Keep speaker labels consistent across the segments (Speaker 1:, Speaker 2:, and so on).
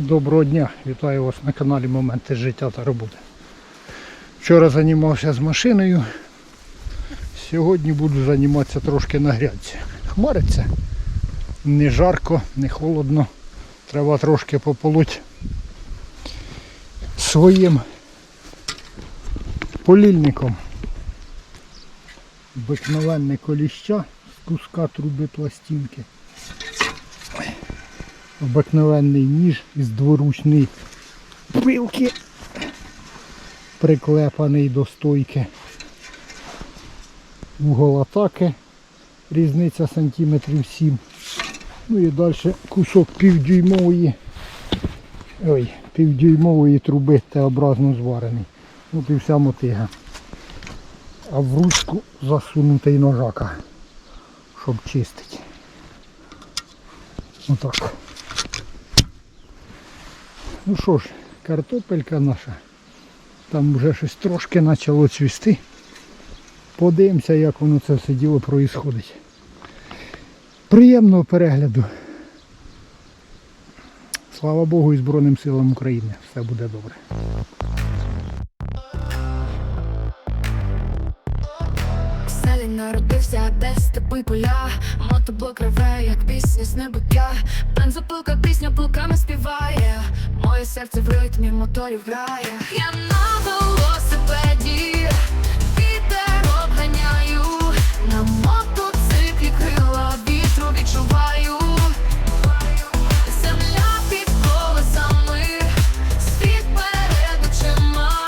Speaker 1: Доброго дня, вітаю вас на каналі Моменти життя та роботи. Вчора займався з машиною. Сьогодні буду займатися трошки на грядці. Хмариться. Не жарко, не холодно. Треба трошки пополоть своїм полільником. Обикновенне коліща з куска труби пластинки обикновенний ніж із дворучної пилки, приклепаний до стойки. Угол атаки, різниця сантиметрів 7. Ну і далі кусок півдюймової, ой, півдюймової труби Т-образно зварений. От і вся мотига. А в ручку засунутий ножака, щоб чистити. Отак. Ну що ж, картопелька наша. Там вже щось трошки почало цвісти. Подивимося, як воно це все діло проїсходить. Приємного перегляду. Слава Богу і Збройним силам України. Все буде добре.
Speaker 2: Народився, де степи поля Мотоблок реве, як пісня з небуття. Бензопилка пісня пилками співає. Моє серце в ритмі моторів грає. Я на велосипеді Вітер обганяю. На мотоциклі крила вітру відчуваю. Земля під колесами Світ перед очима.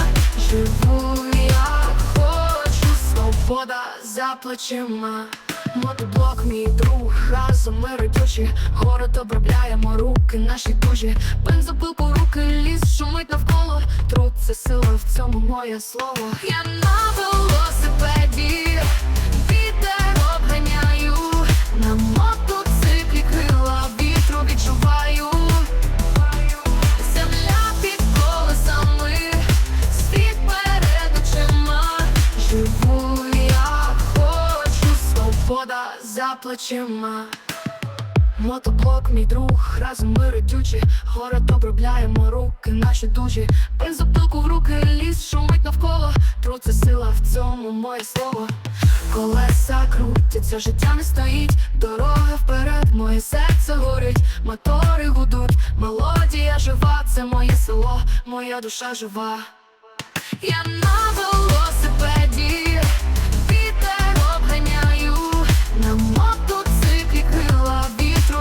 Speaker 2: Живу як хочу Свобода за плечима родючі Город обробляємо руки, наші дужі Бензопилку руки, ліс шумить навколо. Труд це сила, в цьому моє слово. Я на велосипеді Вітер обганяю. На мотоциклі крила вітру відчуваю. Земля під колесами, світ перед очима, живу як хочу, свобода за плечима. Мотоблок, мій друг, разом ми родючі Город обробляємо руки, наші дужі. Бензопилку в руки, ліс шумить навколо. Труд це сила, в цьому моє слово. Колеса крутяться, життя не стоїть. Дорога вперед, моє серце горить. Мотори гудуть, мелодія жива Це моє село, моя душа жива. Я на велосипеді Вітер обганяю. На мотоциклі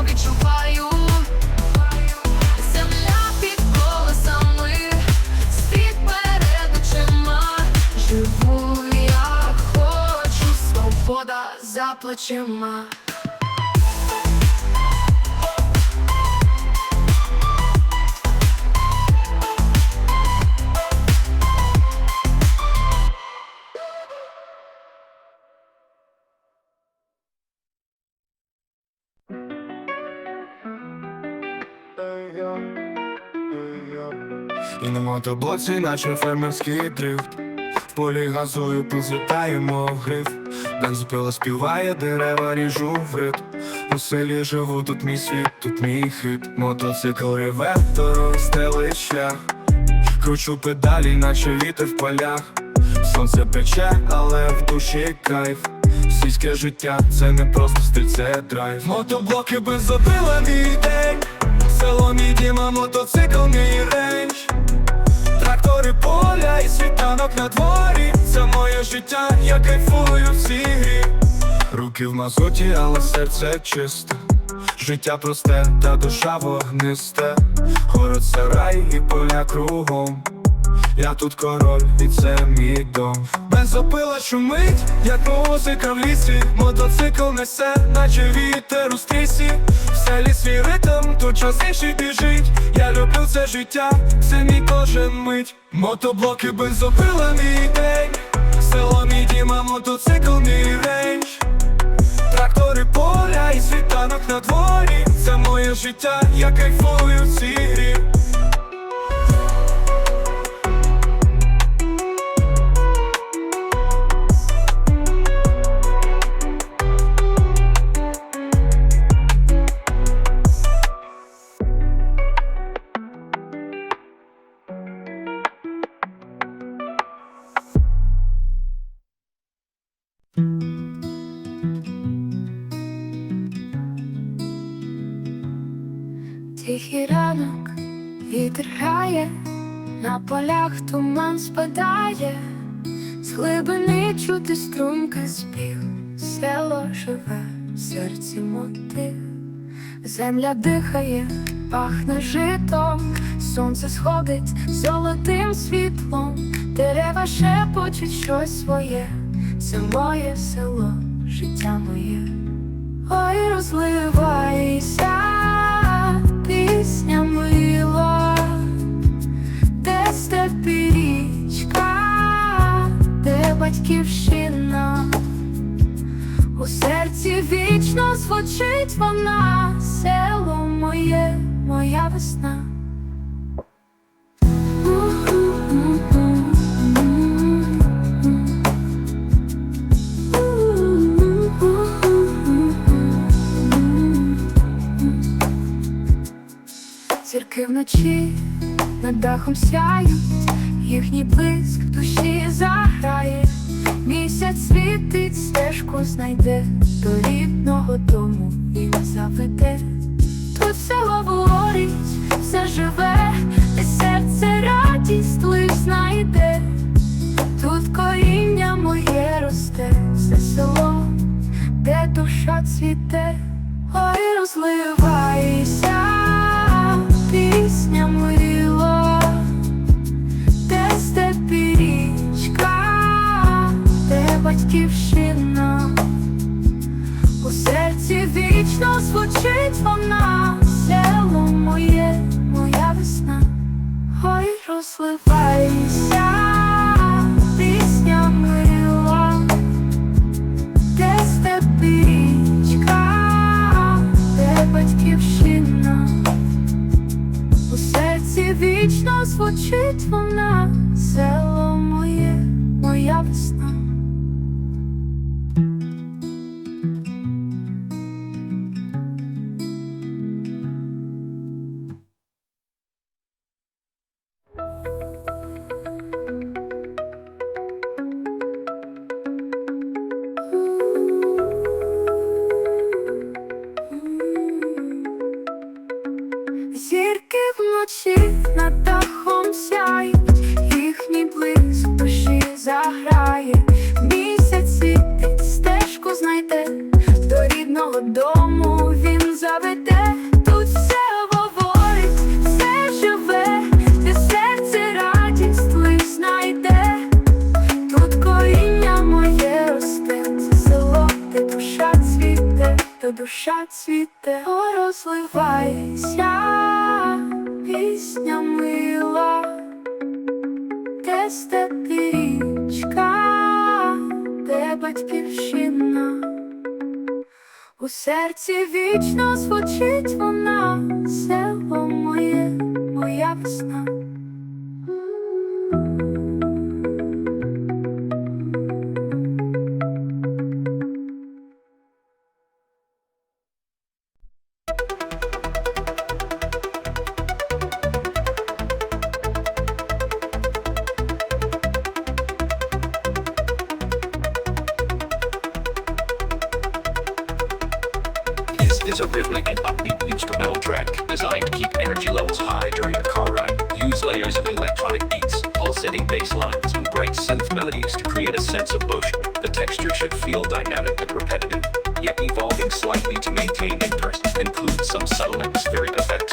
Speaker 2: вітру відчуваю. Земля під колесами Світ перед Живу як хочу Свобода за плечима
Speaker 3: І на мотоблоці, наче фермерський дрифт. В полі газую, позлітаємо в гриф. Бензопила співає, дерева ріжу в ритм У селі живу, тут мій світ, тут мій хит. Мотоцикл реве, дорога стелить шлях. Кручу педалі, наче вітер в полях. Сонце пече, але в душі кайф. Сільське життя, це не просто стиль, це драйв. Мотоблоки бензопила мій день. Село мій діма, мотоцикл мій рейндж світанок на дворі. Це моє життя, я кайфую в цій грі. Руки в мазуті, але серце чисте. Життя просте, та душа вогнисте. Город це рай і поля кругом. Я тут король, і це мій дом Бензопила шумить, як музика в лісі. Мотоцикл несе, наче вітер у стрісі. В селі свій ритм, тут час інший біжить. Я люблю це життя, це мій кожен мить. Мотоблоки бензопила мій день. Село мій діма, мотоцикл мій рейндж. Трактори поля і світанок на дворі. Це моє життя, я кайфую в цій
Speaker 2: Тихий ранок вітер грає, на полях туман спадає, з глибини чути струнка спів, село живе, в серці мотив, земля дихає, пахне житом, сонце сходить золотим світлом, дерева шепочуть щось своє, це моє село, життя моє. Ой, розливайся, пісня мила, де степі річка, де батьківщина, у серці вічно звучить вона, село моє, моя весна. Зірки вночі над дахом сяють, їхній блиск душі заграє, місяць світить, стежку знайде, до рідного дому душа цвіте, розливайся, пісня мила, де степі річка, де батьківщина, у серці вічно звучить вона, село моє, моя весна.
Speaker 4: Is a rhythmic and upbeat instrumental track designed to keep energy levels high during a car ride. Use layers of electronic beats, pulsating bass lines, and bright synth melodies to create a sense of motion. The texture should feel dynamic and repetitive, yet evolving slightly to maintain interest. Include some subtle atmospheric effects.